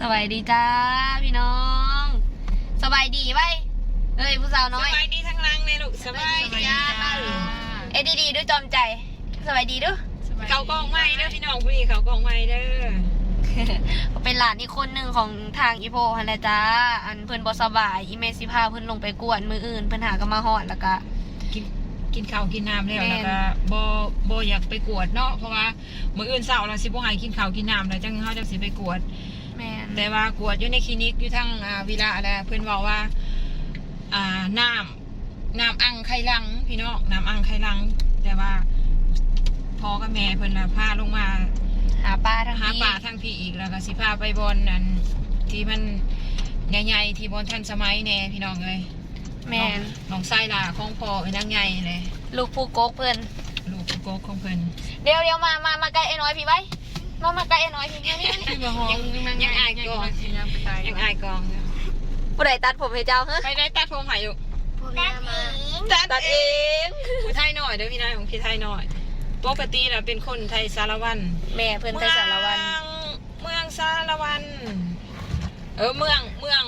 สบายดีจ้าพี่น้อง สบายดีไว้เอ้ยผู้สาวสน้อยบายดีทั้งรังเลยลูกสบายดีจ้าเอ็ดดีๆด้วยจอมใจ สบายดีด้วยเขากองไม้เด้อพี่น้องผู้นี้เขากองไม้เด้อเป็นหลานอีกคนหนึ่งของทางอีโพฮันแหละจ้า อันเพื่อนบอสบายอีเมสิพาเพื่อนลงไปกวนมืออื่น เพื่อนหาก็มาหอดแล้วก็กินกินข้าวกินน้ำแล้วแม่นแล้วก็บ่บ่อยากไปกวดเนาะเพราะว่ามื้ออื่นเช้าเราสิบ่ให้กินข้าวกินน้ำแล้วจังเฮาจังสิไปกวด แม่นแต่ว่ากวดอยู่ในคลินิกอยู่ทั้งอ่าวิลาอะไรเพื่อนบอกว่า อ่าน้ำน้ำอังไข่ลัง พี่น้องน้ำอังไข่ลัง แต่ว่าพ่อกับแม่เพิ่นน่ะพาลงมาหาปลาทางหานี้ป่าทั้งพี่อีกแล้วก็สิพาไปบอลนั่นที่มันใหญ่ๆที่บอลทันสมัยแน่พี่น้องเลยแม่นน้องไส้ลาของพ่อไอ้นางใหญ่เลยลูกผู้โกกเพื่อนลูกโกกของเพิ่นเดี๋ยวเดี๋ยวมามามาใกล้ไอ้น้อยพี่ไว้ มามาใกล้ไอ้น้อยพี่มานี่ยังยังอายกองยังอายกองอยู่ผู้ใดตัดผมให้เจ้าเฮ้ไปได้ตัดผมใหายอยู่ตัดเองตัดเองพี่ไทยหน่อยเด้อพี่นายของพี่ไทยหน่อยปกติน่ะเป็นคนไทยสารวัน แม่เพื่อนไทยสารวันเมืองเมืองสารวัน เออเมืองเมือง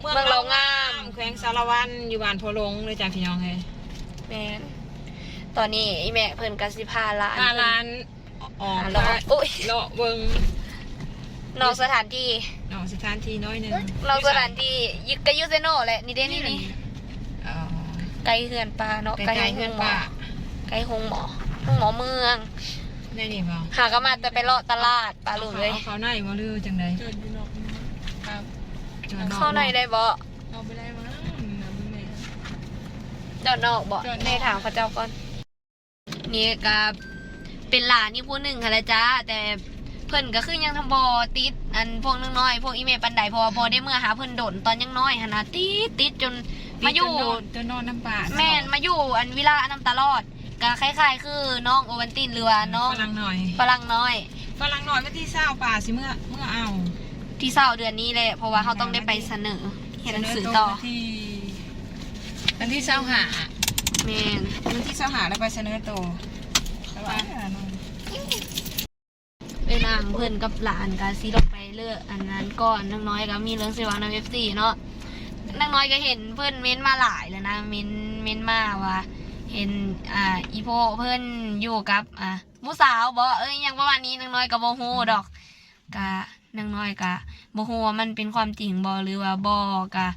เมืองเรางามแขวงสารวันอยู่บ้านโพลงเลยจ้ะพี่น้องเฮ้ยแม่นตอนนี้ไอ้แม่เพิ่นกสิพาหลานหาร้าน ออกอ่าเลาะอุ้ยเลาะเบิงนอกสถานที่นอกสถานที่น้อยหนึงนอกสถานที่ยึกกะยูเซโนแหละนี่เด้นี่นี่อ๋อไกลเฮือนปลาเนาะใกล้ๆเพื่อนป้าไกลหงหมอหงหมอเมือง ได้นี่บ่หาก็มาแต่ไปเลาะตลาดปลาลุงเลย เอาเขาในบ่ลือจังได๋เกิดอยู่นอกครับจอดนอกเข้าในได้บ่เอาไปได้มั้งนะมึงเนี่ย จอดนอกบ่จอดนอก ในถามพระเจ้าก่อน นี่ก็ เป็นหลานนี่ผู้หนึ่งค่ะแหละจ้า แต่เพิ่นก็คือยังทำบอติด อันพวกน้อยๆพวกอีเมลปันไดเพอพอได้เมื่อหาเพิ่นโดนตอนยังน้อยหนนะติดติดจนมาอยู่จนนอนน้ำป่าแม่นมาอยู่อันวิลาอันน้ำตาลอดก็คล้ายๆ คือน้องโอวันตินหรือว่าน้องฝรั่งหน่อยฝรั่งน้อยฝรั่งหน่อยก็ที่เศร้าป่าสิเมื่อเมื่อเอาที่เศร้าเดือนนี้แหละเพราะว่าเขาต้องได้ไปเสนอเห็นหนังสือต่อเสนที่วันที่เศร้าหาแม่นวันที่เศร้าหาแล้วไปเสนอตั วแล้วว่าเวนางเพื่อนกับหลานก็ซีลงไปเลือกอันนั้นก่อนน้องน้อยก็มีเรื่องสิวางในเว็บซีเนาะน้องน้อยก็เห็นเพื่อนเม้นมาหลายแล้วนะเม้นเม้นมาว่าเห็นอ่าอีโพเพื่อนอยู่กับอ่าผู้สาวบอกเอ้ยยังประมาณนี้น้องน้อยก็บ่ฮู้ดอกกะน้องน้อยกะบ่ฮู้ว่ามันเป็นความจริงบ่หรือว่าบ่กะ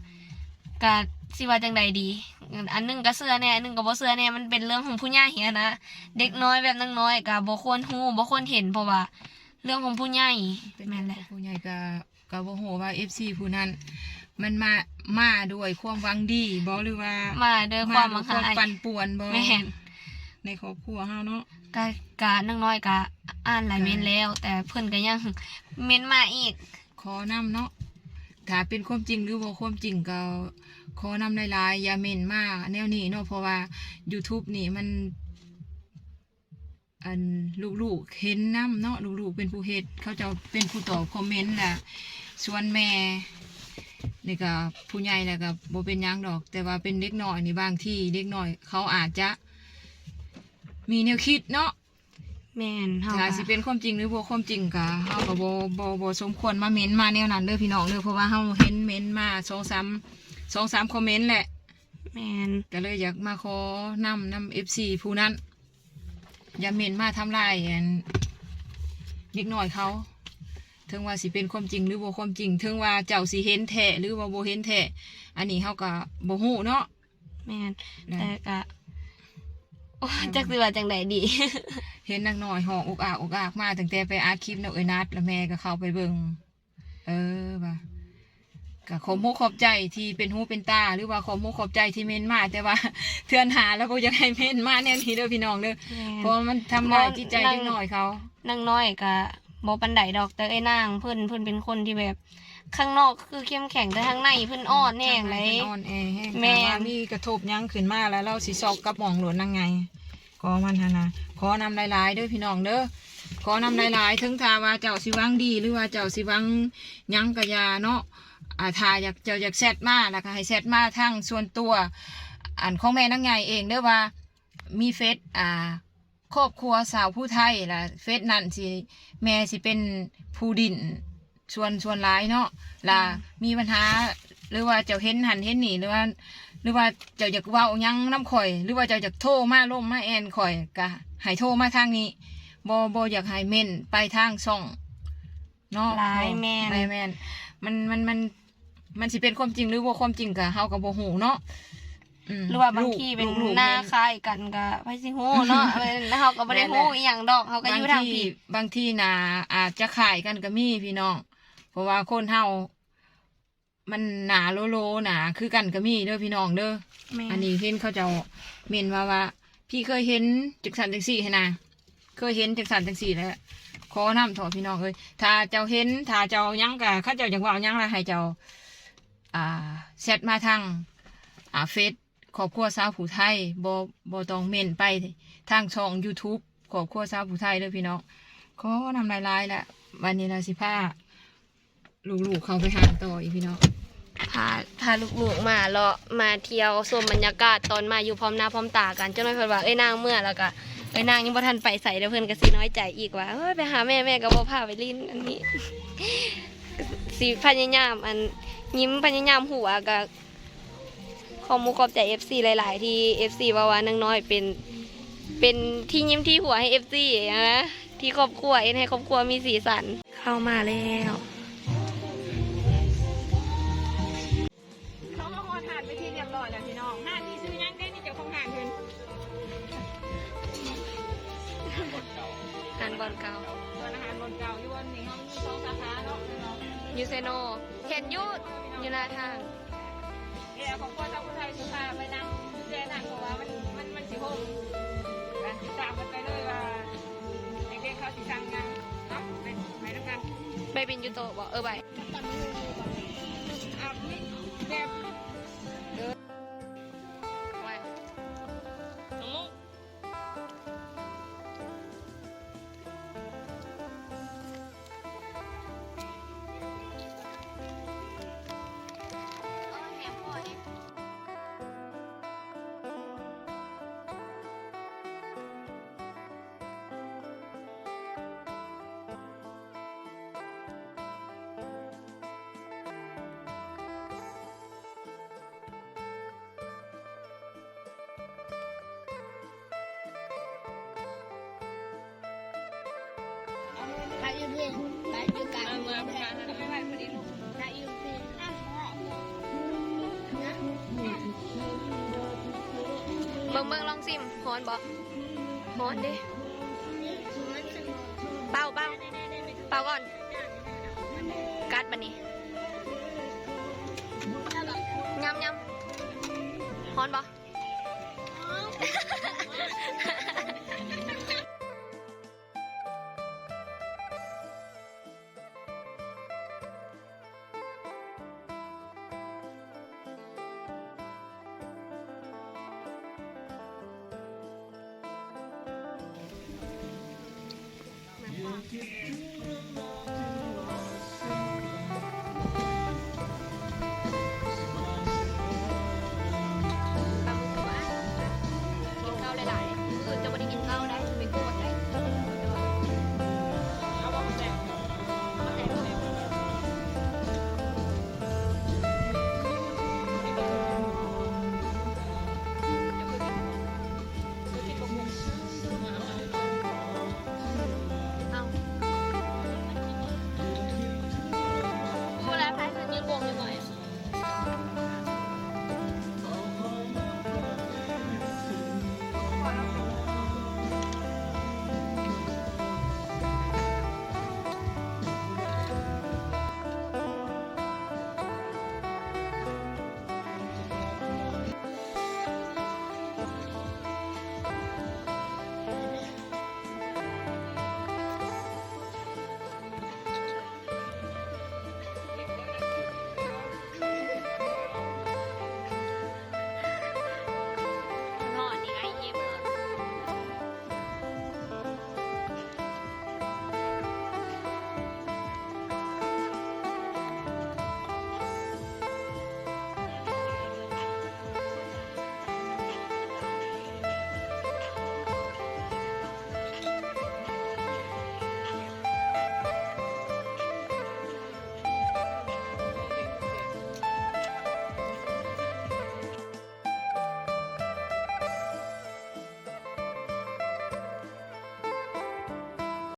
กะ สิว่าจังใดดี อันหนึงก็เสื้อแน่อันหนึงก็บ่เสื้อแน่มันเป็นเรื่องของผู้ใหญ่อะนะ เด็กน้อยแบบน้องน้อยกะบ่ควรฮู้บ่ควรเห็นเพราะว่า เรื่องของผู้ใหญ่เป็นแม่นแหละผู้ใหญ่ก็ก็บ่ฮู้ว่า FC ผู้นั้นมันมา มาด้วยความหวังดีบ่หรือว่า มาด้วยความด้มัวงยคายปั่นป่วนบ่แม่นในครอบครัวเฮาเนาะกะกะน้องน้อยกะอ่านหลายเม้นแล้ว แต่เพิ่นก็ยังเม้นมาอีก ขอนํเนาะถ้าเป็นความจริงหรือบ่ความจริงก็ ขอนำหลายๆอย่าเม่นมาแนวนี้เนาะเพราะว่า YouTube นี่มัน อันลูกๆเห็นน้ำเนาะลูกๆเป็นผู้เฮ็ดเขาจะเป็นผู้ตอบคอมเมนต์แหละส่วนแม่นี่ก็ผู้ใหญ่แล้วก็บ่เป็นหยังดอก แต่ว่าเป็นเด็กน้อยนี่บางที่เด็กน้อย เขาอาจจะ มีแนวคิดเนาะแม่นเฮาถ้าก็สิเป็นความจริงหรือบ่ความจริงก็เฮาก็บ่บ่บ่สมควรมาเม้นมาแนวนั้นเด้อพี่น้องเด้อเพราะว่าเฮาเห็นเม้นมาสอง สามสองสามคอมเมนต์แหละ แม่นก็เลยอยากมาขอนำนำเอฟซีผู้นั้น อย่าเมนมาทำลายอันเด็กน้อยเขาถึงว่าสิเป็นความจริงหรือบ่ความจริงถึงว่าเจ้าสิเห็นแท้หรือว่าบ่เห็นแท้อันนี้เขาก็บ่ฮู้เนาะแม่นนะแต่ก็โอ้ยจักสิว่าจังใดดี เห็นนักน้อยห้องอุกอากอุกอากมาตั้งแต่ไปอาคลิปเนาะเอ้ยนัดแล้วแม่ก็เข้าไปเบิ่งเออว่า ก็ขอมุกขอบใจที่เป็นหูเป็นตา หรือว่าขอมุกขอบใจที่เมนมาแต่ว่าเทือนหาแล้วบ่อยากให้เมนมาแนวนี้เด้อพี่น้องเด้อเพราะว่ามันทำลายจิตใจเด็กน้อยเขานางน้อยก็บ่ปานใดดอกแต่ไอ้นางเพิ่นเพิ่นเป็นคนที่แบบข้างนอกคือเข้มแข็งแต่ข้างในเพิ่นอ่อนแห้งเลยอ่อนแอแห้งแม่แต่ว่ามีกระทบหยังขึ้นมาแล้วเราสิซอกกับหมองหลวนนั่งไงก็มันหนนะขอนำหลายๆเด้อพี่น้องเด้อขอนำหลายๆถึงทาว่าเจ้าสิหวังดีหรือว่าเจ้าสิหวังหยังกะยาเนาะ อ่าถ้าอยากเจ้าอยากแซดมาแล้วก็ให้แซดมาทางส่วนตัวอันของแม่นั่งไงเองเด้อว่ามีเฟซอ่าครอบครัวสาวผู้ไทยล่ะเฟซนั่นสิแม่สิเป็นผู้ดินส่วนส่วนร้ายเนาะล่ะมีปัญหาหรือว่าเจ้าเห็นหันเห็นหนีหรือว่า หรือว่าเจ้าอยากเว้าหยังน้ำข่อย หรือว่าเจ้าอยากโทรมาล่มมาแอนข่อยก็ให้โทรมาทางนี้บ่บ่อยากให้เม่นไปทางช่องเนาะหลายแม่นหลายแม่นมันมันมัน มันสิเป็นความจริงหรือว่าความจริงก็เฮาก็บ่ฮู้เนาะมหรือว่าบางทีเป็นลูกๆหน้าแม่ คล้ายกันก็ไผสิฮู้เนาะ เออแล้วเฮาก็บ่ได้ฮู้อีหยังดอกเฮาก็อยู่ทางผิดบางที่นาอาจจะขายกันก็มีพี่น้อง เพราะว่าคนเฮามันหนาโลโลหนาคือกันก็มีเด้อพี่น้องเด้อแม่อันนี้เห็นเขาเจะเมนว่าว่า พี่เคยเห็นจักสันจักสี่ให้นะเคยเห็นจักสันจักสี่แล้วขอนำถอพี่น้องเอ้ยถ้าเจ้าเห็นถ้าเจ้ายังกะข้าเจ้าอยากเว่าหยังละให้เจ้า อ่าแชทมาทางอ่าเฟซครอบครัวสาวผู้ไทยบ่บ่ต้องเมนไปทางช่อง YouTube ครอบครัวสาวผู้ไทยเด้อพี่น้องขอนำลายลายละวันนี้เราสิพาลูกๆเขาไปหาต่ออีกพี่น้องพาพาลูกๆมาเลาะมาเที่ยวชมบรรยากาศตอนมาอยู่พร้อมหน้าพร้อมตากันเจนน้อยเพิ่นว่าเอ้ยนางเมื่อแล้วก็เอ้ยนางยังบ่ทันไปใส่เดี๋ยวเพิ่นก็สิน้อยใจอีกว่าเอ้ยไปหาแม่แม่ก็บ่พาไปลิ้นอันนี้สิพยายามอัน ยิ้มพยายามหัวก็ขอมูขอบใจ FC หลาย ๆ ที่ FC ว่าวานังน้อยเป็น เป็นที่ยิ้มที่หัวให้ FC นะที่ครอบครัวเอ็นให้ครอบครัวมีสีสันเข้ามาแล้ว หันบอลเก่าร้านอาหารบนเก่าอยู่บนนี้ห้องมีสองสาขาเนาะพี่น้องยูเซโนเห็นอยูอยู่หน้าทางเดี๋ยวของพ่อเจ้าคุณไทยสุภาไปนั่งแจนั่งเพราะว่ามันมันมันสิห้องการติดตามกันไปเลยว่าเด็กๆเขาสิสั่งยังเนาะไปไปด้วยกันไปบินยูโตะบอกเออไปอะ อยู่เพื่อนไปอยู่กลางเมืองไปไม่ไหวพอดีลูกอยู่เพื่อนเบิ่งเบิ่งลองซิมฮอนบอกฮอนดิเป่าเป่าเป่าก่อน กัดบันนี้ยำยำฮอนบ อเ